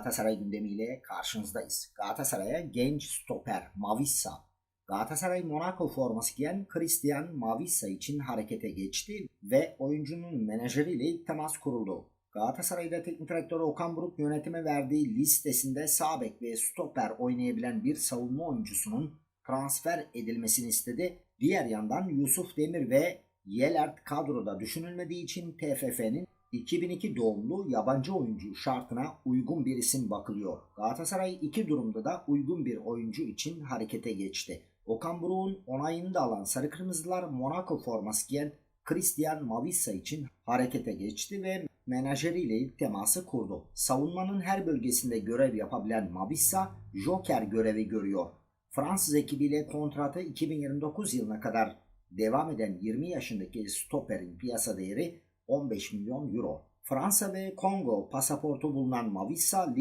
Galatasaray gündemiyle karşınızdayız. Galatasaray'a genç stoper Mavissa, Galatasaray Monaco forması giyen Christian Mavissa için harekete geçti ve oyuncunun menajeriyle ilk temas kuruldu. Galatasaray'da teknik direktör Okan Buruk yönetime verdiği listesinde sağ bek ve stoper oynayabilen bir savunma oyuncusunun transfer edilmesini istedi. Diğer yandan Yusuf Demir ve Yelert kadroda düşünülmediği için TFF'nin 2002 doğumlu yabancı oyuncu şartına uygun bir isim bakılıyor. Galatasaray iki durumda da uygun bir oyuncu için harekete geçti. Okan Buruk'un onayını da alan Sarı Kırmızılar Monaco forması giyen Christian Mavissa için harekete geçti ve menajeriyle ilk teması kurdu. Savunmanın her bölgesinde görev yapabilen Mavissa, Joker görevi görüyor. Fransız ekibiyle kontratı 2029 yılına kadar devam eden 20 yaşındaki stoperin piyasa değeri 15 milyon euro. Fransa ve Kongo pasaportu bulunan Mavissa